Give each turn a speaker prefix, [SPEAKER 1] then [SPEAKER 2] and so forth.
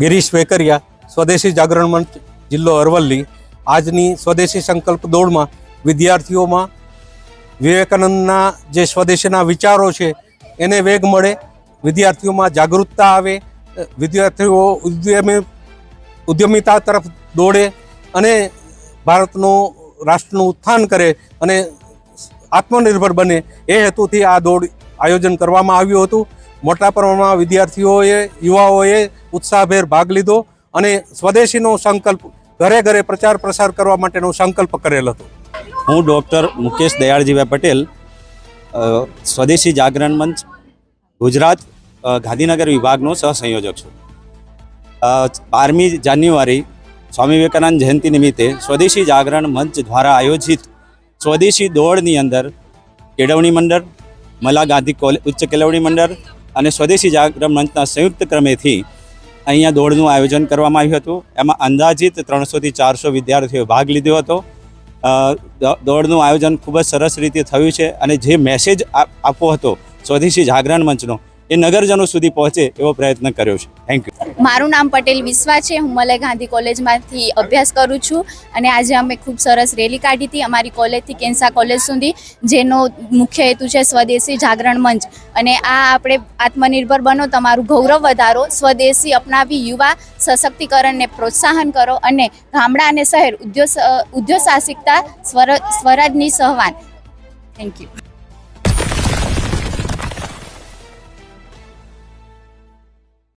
[SPEAKER 1] ગિરીશ વેકરિયા, સ્વદેશી જાગરણ મંચ, જિલ્લો અરવલ્લી. આજની સ્વદેશી સંકલ્પ દોડમાં વિદ્યાર્થીઓમાં વિવેકાનંદના જે સ્વદેશીના વિચારો છે, એને વેગ મળે, વિદ્યાર્થીઓમાં જાગૃતતા આવે, વિદ્યાર્થીઓ ઉદ્યમી, ઉદ્યમિતા તરફ દોડે અને ભારતનું રાષ્ટ્રનું ઉત્થાન કરે અને આત્મનિર્ભર બને, એ હેતુથી આ દોડ આયોજન કરવામાં આવ્યું હતું. મોટા પ્રમાણમાં વિદ્યાર્થીઓએ, યુવાઓએ ઉત્સાહભેર ભાગ લીધો અને સ્વદેશીનો સંકલ્પ, ઘરે ઘરે પ્રચાર પ્રસાર કરવા માટેનો સંકલ્પ કરેલ હતો.
[SPEAKER 2] હું ડૉક્ટર મુકેશ દયાળજીભાઈ પટેલ સ્વદેશી જાગરણ મંચ, ગુજરાત ગાંધીનગર વિભાગનો સહસંયોજક છું. બારમી જાન્યુઆરી સ્વામી વિવેકાનંદ જયંતિ નિમિત્તે સ્વદેશી જાગરણ મંચ દ્વારા આયોજિત સ્વદેશી દોડની અંદર કેળવણી મંડળ મલા ગાંધી કોલે, ઉચ્ચ કેળવણી મંડળ અને સ્વદેશી જાગરણ મંચના સંયુક્ત ક્રમેથી અહીંયા દોડનું આયોજન કરવામાં આવ્યું હતું. એમાં અંદાજિત ત્રણસોથી ચારસો વિદ્યાર્થીઓએ ભાગ લીધો હતો. દોડનું આયોજન ખૂબ જ સરસ રીતે થયું છે અને જે મેસેજ આપ- આપવો હતો સ્વદેશી જાગરણ મંચનો એ નગરજનો સુધી પહોંચે એવો પ્રયત્ન કર્યો છે. થેન્ક યુ
[SPEAKER 3] મારું નામ પટેલ વિશ્વા છે. હું મલય ગાંધી કોલેજમાંથી અભ્યાસ કરું છું અને આજે અમે ખૂબ સરસ રેલી કાઢી હતી અમારી કોલેજથી કેન્સા કોલેજ સુધી, જેનો મુખ્ય હેતુ છે સ્વદેશી જાગરણ મંચ. અને આ આપણે આત્મનિર્ભર બનો, તમારું ગૌરવ વધારો, સ્વદેશી અપનાવી યુવા સશક્તિકરણને પ્રોત્સાહન કરો અને ગામડા અને શહેર ઉદ્યોગ ઉદ્યોગ સાહસિકતા, સ્વર, સ્વરાજની સહવાન. Thank you